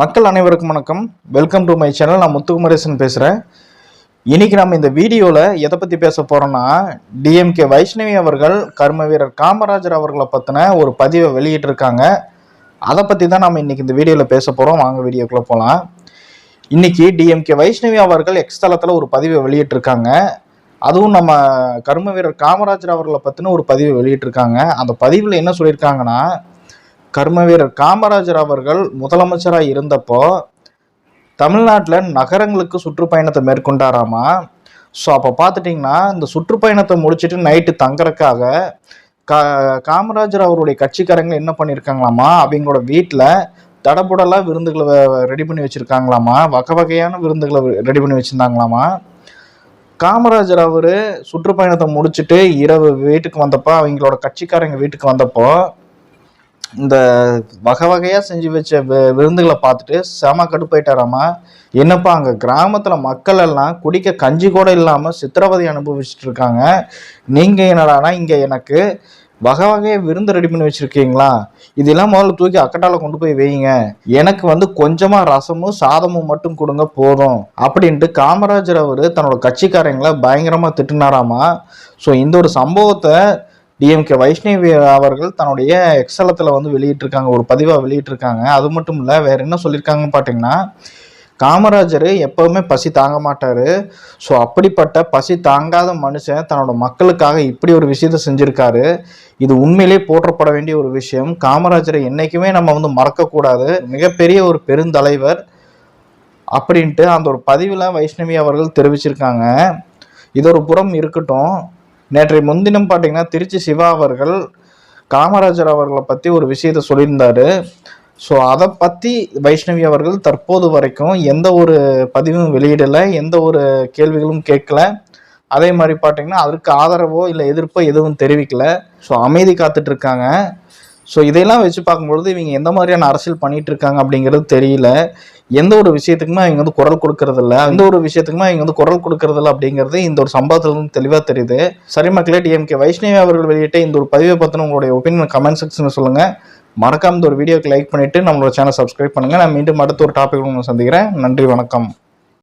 மக்கள் அனைவருக்கும் வணக்கம். வெல்கம் டு மை சேனல் நான் முத்துக்குமரேசன் பேசுகிறேன் இன்னைக்கு நம்ம இந்த வீடியோவில் எதை பற்றி பேச போகிறோன்னா டிஎம்கே வைஷ்ணவி அவர்கள் கர்ம வீரர் காமராஜர் அவர்களை பற்றின ஒரு பதிவை வெளியிட்டிருக்காங்க. அதை பற்றி தான் நம்ம இன்றைக்கி இந்த வீடியோவில் பேச போகிறோம் வாங்க வீடியோக்குள்ளே போகலாம் இன்றைக்கி டிஎம்கே வைஷ்ணவி அவர்கள் எக்ஸ் தளத்தில் ஒரு பதிவை வெளியிட்டிருக்காங்க. அதுவும் நம்ம கர்ம வீரர் காமராஜர் அவர்களை பற்றின ஒரு பதிவை வெளியிட்டிருக்காங்க. அந்த பதிவில் என்ன சொல்லியிருக்காங்கன்னா கர்ம வீரர் காமராஜர் அவர்கள் முதலமைச்சராக இருந்தப்போ தமிழ்நாட்டில் நகரங்களுக்கு சுற்றுப்பயணத்தை மேற்கொண்டாராமா? ஸோ அப்போ பார்த்துட்டிங்கன்னா இந்த சுற்றுப்பயணத்தை முடிச்சுட்டு நைட்டு தங்கறக்காக கா காமராஜர் அவருடைய கட்சிக்காரங்க என்ன பண்ணியிருக்காங்களாமா அவங்களோட வீட்டில் தடபுடலாக விருந்துகளை ரெடி பண்ணி வச்சுருக்காங்களாமா? வகை வகையான விருந்துகளை ரெடி பண்ணி வச்சுருந்தாங்களாமா? காமராஜர் அவர் சுற்றுப்பயணத்தை முடிச்சுட்டு இரவு வீட்டுக்கு வந்தப்போ அவங்களோட கட்சிக்காரங்க வீட்டுக்கு வந்தப்போ இந்த வகை வகையாக செஞ்சு வச்ச வி- விருந்துகளை பார்த்துட்டு செம கடுப்பாயிட்டாராமா என்னப்பா அங்கே கிராமத்தில் மக்கள் எல்லாம் குடிக்க கஞ்சி கூட இல்லாமல் சித்திரவதை அனுபவிச்சுட்டு இருக்காங்க நீங்கள் என்னடானா இங்கே எனக்கு வகை வகையாக விருந்து ரெடி பண்ணி வச்சுருக்கீங்களா? இதெல்லாம் முதல்ல தூக்கி அக்கட்டால கொண்டு போய் வைங்க. எனக்கு வந்து கொஞ்சமாக ரசமும் சாதமும் மட்டும் கொடுங்க போதும் அப்படின்ட்டு காமராஜர் அவர் தன்னோட கட்சிக்காரங்களை பயங்கரமாக திட்டுனாராமா. ஸோ இந்த ஒரு சம்பவத்தை டிஎம்கே வைஷ்ணவி அவர்கள் தன்னுடைய எக்ஸலத்தில் வந்து வெளியிட்டிருக்காங்க ஒரு பதிவாக வெளியிட்டிருக்காங்க. அது மட்டும் இல்லை வேறு என்ன சொல்லியிருக்காங்கன்னு பார்த்தீங்கன்னா காமராஜர் எப்பவுமே பசி தாங்க மாட்டார். ஸோ அப்படிப்பட்ட பசி தாங்காத மனுஷன் தன்னோட மக்களுக்காக இப்படி ஒரு விஷயத்தை செஞ்சுருக்காரு. இது உண்மையிலே போற்றப்பட வேண்டிய ஒரு விஷயம். காமராஜரை என்றைக்குமே நம்ம வந்து மறக்கக்கூடாது. மிகப்பெரிய ஒரு பெருந்தலைவர் அப்படின்ட்டு அந்த ஒரு பதிவில் வைஷ்ணவி அவர்கள் தெரிவிச்சிருக்காங்க. இது ஒரு புறம் இருக்கட்டும். நேற்றை முன்தினம் பார்த்தீங்கன்னா திருச்சி சிவா அவர்கள் காமராஜர் அவர்களை பற்றி ஒரு விஷயத்த சொல்லியிருந்தாரு. ஸோ அதை பற்றி வைஷ்ணவி அவர்கள் தற்போது வரைக்கும் எந்த ஒரு பதிவும் வெளியிடலை எந்த ஒரு கேள்விகளும் கேட்கல. அதே மாதிரி பார்த்தீங்கன்னா அதற்கு ஆதரவோ இல்லை எதிர்ப்போ எதுவும் தெரிவிக்கல. ஸோ அமைதி காத்துட்டு இருக்காங்க. ஸோ இதையெல்லாம் வச்சு பார்க்கும்பொழுது இவங்க எந்த மாதிரியான அரசியல் பண்ணிட்டு இருக்காங்க அப்படிங்கிறது தெரியல. எந்த ஒரு விஷயத்துக்குமே அவங்க வந்து குரல் கொடுக்கறது இல்ல எந்த ஒரு விஷயத்துக்குமே அவங்க வந்து குரல் கொடுக்கறது அப்படிங்கிறது இந்த ஒரு சம்பவத்துல இருந்து தெளிவாக தெரியுது. சரி மக்களே டிஎம்கே வைஷ்ணவி அவர்கள் வெளியிட்ட இந்த ஒரு பதிவை பற்றின உங்களுடைய ஒப்பீனியன் கமெண்ட் செக்ஷனில் சொல்லுங்க. மறக்காம இந்த ஒரு வீடியோக்கு லைக் பண்ணிட்டு நம்மளோட சேனல் சப்ஸ்கிரைப் பண்ணுங்க. நான் மீண்டும் அடுத்த ஒரு டாபிக் உங்களை சந்திக்கிறேன். நன்றி வணக்கம்.